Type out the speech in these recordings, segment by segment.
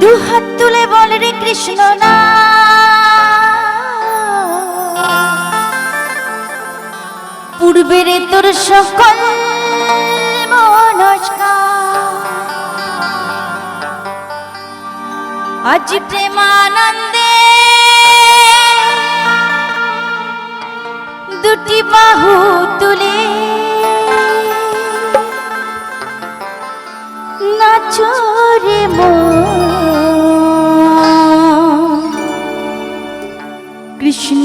দুহাত তুলে বল রে কৃষ্ণ না। পূর্বে রে তোর সকল আজ প্রেমানন্দে দুটি বাহু তুলে নাচরে মোর কৃষ্ণ।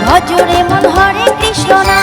ভজরে মন হরে কৃষ্ণ না